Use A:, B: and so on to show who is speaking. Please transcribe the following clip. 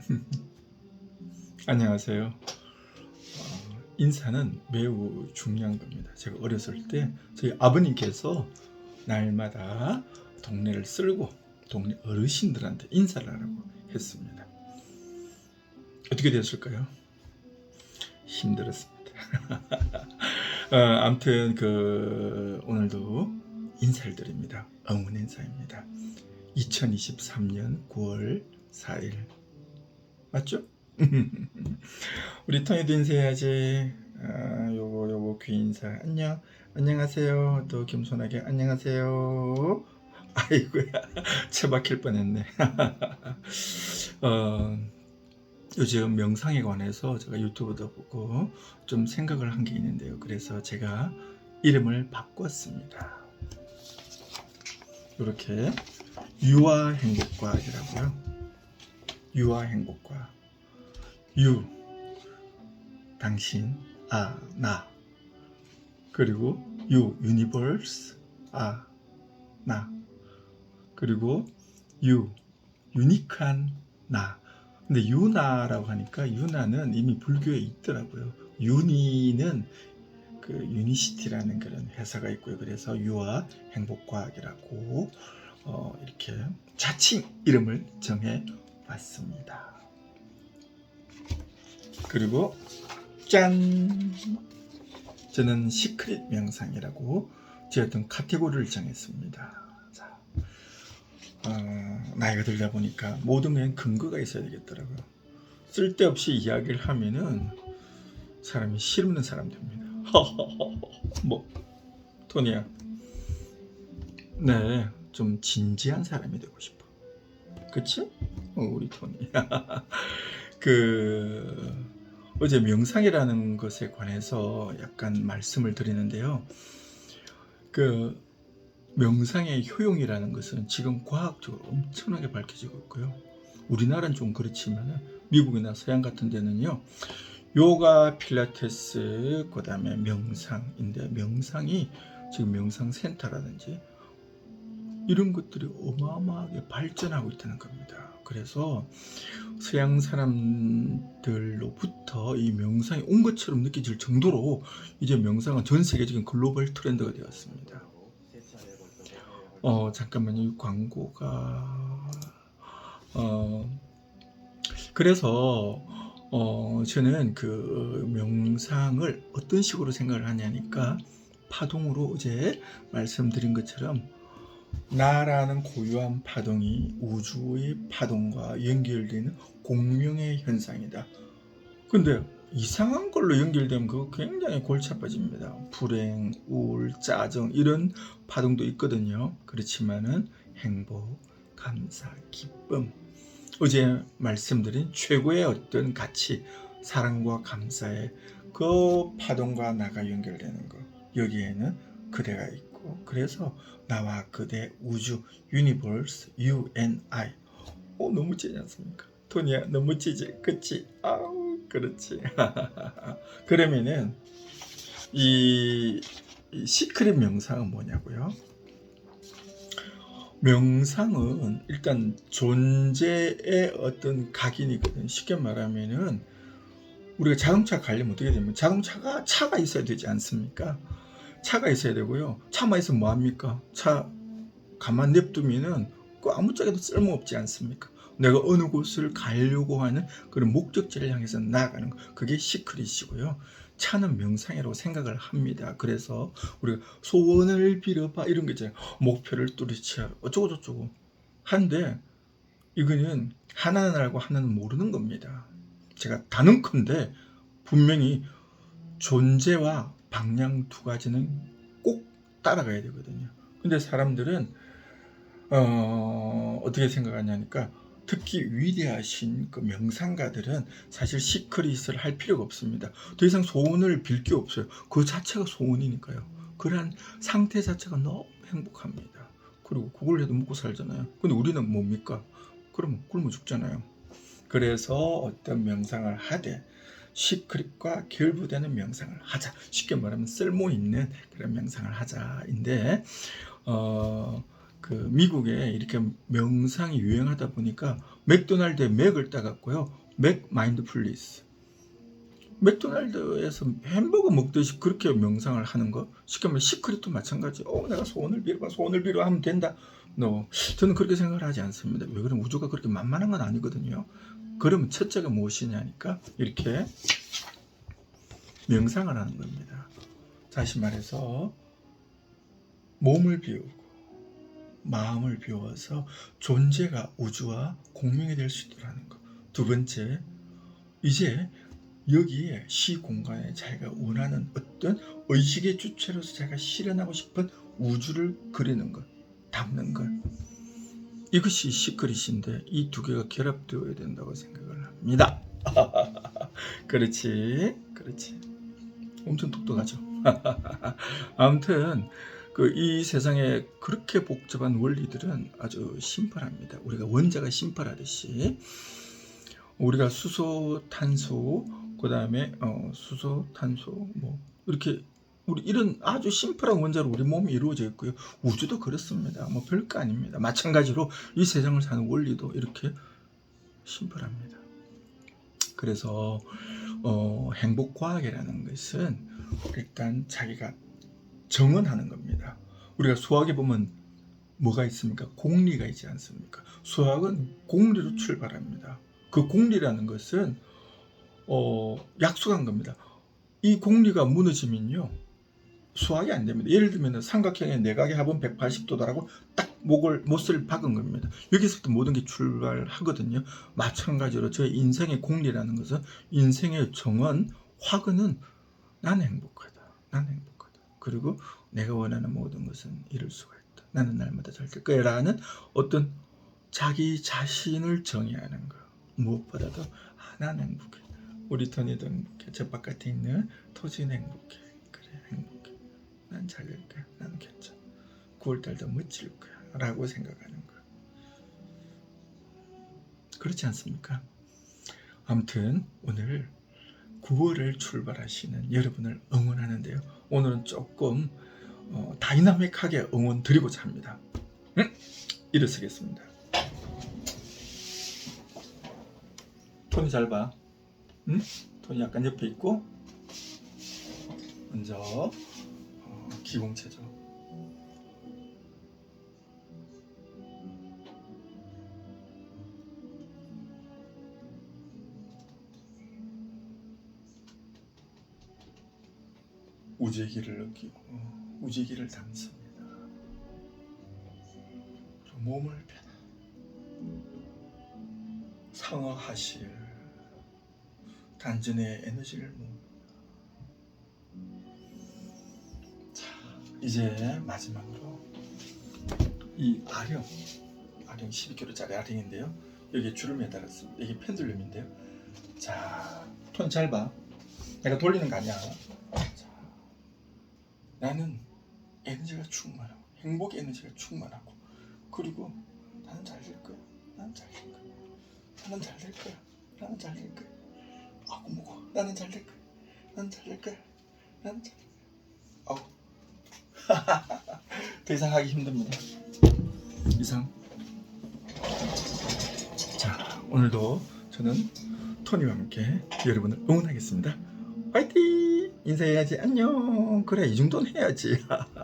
A: 안녕하세요. 어, 인사는 매우 중요한 겁니다. 제가 어렸을 때 저희 아버님께서 날마다 동네를 쓸고 동네 어르신들한테 인사를 하라고 했습니다. 어떻게 되었을까요? 힘들었습니다. 어, 아무튼 그 오늘도 인사를 드립니다. 응원 인사입니다. 2023년 9월 4일 맞죠? 우리 통이도 인사해야지. 아, 요거 요거 귀 인사. 안녕. 안녕하세요. 또 겸손하게 안녕하세요. 아이고야. 차 막힐 뻔했네. 어, 요즘 명상에 관해서 제가 유튜브도 보고 좀 생각을 한 게 있는데요. 그래서 제가 이름을 바꿨습니다. 이렇게 유아 행복과학이라고요. 유아 행복과 유 당신 아 나 그리고 유 유니버스 아 나 그리고 유 유니크한 나. 근데 유나라고 하니까 유나는 이미 불교에 있더라고요. 유니는 그 유니시티라는 그런 회사가 있고요. 그래서 유아 행복과학이라고 어, 이렇게 자칭 이름을 정해 봤습니다. 그리고 짠! 저는 시크릿 명상이라고 제 어떤 카테고리를 정했습니다. 자, 어, 나이가 들다 보니까 모든 건 근거가 있어야 되겠더라고요. 쓸데없이 이야기를 하면은 사람이 싫은 사람 됩니다. 뭐, 토니야. 네, 좀 진지한 사람이 되고 싶어. 그치? 어, 우리 토니. 그 어제 명상이라는 것에 관해서 약간 말씀을 드리는데요. 그 명상의 효용이라는 것은 지금 과학적으로 엄청나게 밝혀지고 있고요. 우리나라는 좀 그렇지만 미국이나 서양 같은 데는요. 요가, 필라테스, 그다음에 명상인데 명상이 지금 명상 센터라든지 이런 것들이 어마어마하게 발전하고 있다는 겁니다. 그래서 서양 사람들로부터 이 명상이 온 것처럼 느껴질 정도로 이제 명상은 전 세계적인 글로벌 트렌드가 되었습니다. 어 잠깐만요, 이 광고가 어 그래서 어 저는 그 명상을 어떤 식으로 생각을 하냐니까 파동으로 어제 말씀드린 것처럼 나라는 고유한 파동이 우주의 파동과 연결되는 공명의 현상이다. 근데 이상한 걸로 연결되면 그거 굉장히 골치 아파집니다. 불행, 우울, 짜증 이런 파동도 있거든요. 그렇지만은 행복, 감사, 기쁨 어제 말씀드린 최고의 어떤 가치, 사랑과 감사의 그 파동과 나가 연결되는 거 여기에는 그대가 있고 그래서 나와 그대 우주 유니버스 UNI 오 너무 찌지 않습니까? 토니야 너무 찌지 그치? 아우 그렇지 그러면은 이, 이 시크릿 명상은 뭐냐고요? 명상은 일단 존재의 어떤 각인이거든 쉽게 말하면은 우리가 자동차 가려면 어떻게 되면 자동차가 차가 있어야 되지 않습니까? 차가 있어야 되고요. 차만 있으면 뭐합니까? 차 가만 냅두면은 그 아무짝에도 쓸모없지 않습니까? 내가 어느 곳을 가려고 하는 그런 목적지를 향해서 나아가는 거 그게 시크릿이고요. 차는 명상이라고 생각을 합니다. 그래서 우리가 소원을 빌어봐 이런 거 있잖아요. 목표를 뚜렷이 어쩌고 저쩌고 한데 이거는 하나는 알고 하나는 모르는 겁니다. 제가 단언컨대 분명히 존재와 방향 두 가지는 꼭 따라가야 되거든요. 근데 사람들은 어, 어떻게 생각하냐니까 특히 위대하신 그 명상가들은 사실 시크릿을 할 필요가 없습니다. 더 이상 소원을 빌 게 없어요. 그 자체가 소원이니까요. 그러한 상태 자체가 너무 행복합니다. 그리고 그걸 해도 먹고 살잖아요. 근데 우리는 뭡니까? 그러면 굶어 죽잖아요. 그래서 어떤 명상을 하되 시크릿과 결부되는 명상을 하자. 쉽게 말하면 쓸모 있는 그런 명상을 하자인데 어, 그 미국에 이렇게 명상이 유행하다 보니까 맥도날드에 맥을 따갔고요. 맥 마인드풀리스. 맥도날드에서 햄버거 먹듯이 그렇게 명상을 하는 거 쉽게 말하면 시크릿도 마찬가지. 어, 내가 소원을 빌어봐, 소원을 빌어 하면 된다. no. 저는 그렇게 생각을 하지 않습니다. 왜 그러면 우주가 그렇게 만만한 건 아니거든요. 그러면 첫째가 무엇이냐니까 이렇게 명상을 하는 겁니다. 다시 말해서 몸을 비우고 마음을 비워서 존재가 우주와 공명이 될 수 있도록 하는 것. 두 번째, 이제 여기에 시 공간에 자기가 원하는 어떤 의식의 주체로서 자기가 실현하고 싶은 우주를 그리는 것, 담는 것. 이것이 시크릿인데 이 두 개가 결합되어야 된다고 생각을 합니다. 그렇지, 그렇지. 엄청 똑똑하죠. 아무튼 그 이 세상에 그렇게 복잡한 원리들은 아주 심플합니다. 우리가 원자가 심플하듯이 우리가 수소, 탄소, 그 다음에 어, 수소, 탄소 뭐 이렇게 우리 이런 아주 심플한 원자로 우리 몸이 이루어져 있고요. 우주도 그렇습니다. 뭐 별거 아닙니다. 마찬가지로 이 세상을 사는 원리도 이렇게 심플합니다. 그래서 어, 행복 과학이라는 것은 일단 자기가 정언하는 겁니다. 우리가 수학에 보면 뭐가 있습니까? 공리가 있지 않습니까? 수학은 공리로 출발합니다. 그 공리라는 것은 어, 약속한 겁니다. 이 공리가 무너지면요. 수학이 안 됩니다. 예를 들면 삼각형의 내각의 합은 180도다라고 딱 목을 못을 박은 겁니다. 여기서부터 모든 게 출발하거든요. 마찬가지로 저의 인생의 공리라는 것은 인생의 정원, 화근은 나는 행복하다. 나는 행복하다. 그리고 내가 원하는 모든 것은 이룰 수가 있다. 나는 날마다 잘 될 거야. 라는 어떤 자기 자신을 정의하는 거. 무엇보다도 아, 나는 행복해. 우리 토니도 행복해. 저 바깥에 있는 토지는 행복해. 그래, 행복해. 난 잘 될 거야. 난 괜찮아. 9월달도 멋질 거야. 라고 생각하는 거. 그렇지 않습니까? 아무튼 오늘 9월을 출발하시는 여러분을 응원하는데요. 오늘은 조금 어, 다이나믹하게 응원 드리고자 합니다. 응? 일어서겠습니다. 톤이 잘 봐. 응? 톤이 약간 옆에 있고 먼저 어, 기공체죠. 길을 느끼고 길을 담습니다. 그리고 몸을 변화 상어하실 단전의 에너지를 모읍 이제 마지막으로 이 아령, 아령 12kg짜리 아령인데요. 여기 줄을 매달았습니다. 이게 펜들륨인데요. 자, 톤잘 봐. 내가 돌리는 거 아니야. 자, 나는 에너지가 충만하고 행복의 에너지가 충만하고 그리고 나는 잘 될 거야. 나는 잘 될 거야. 나는 잘 될 거야. 나는 잘 될 거야. 아고 뭐고 나는 잘 될 거야. 나는 잘 될 거야. 나는 잘. 아우. 더 이상 하기 힘듭니다. 이상. 자 오늘도 저는 토니와 함께 여러분을 응원하겠습니다. 화이팅! 인사해야지. 안녕. 그래 이 정도는 해야지.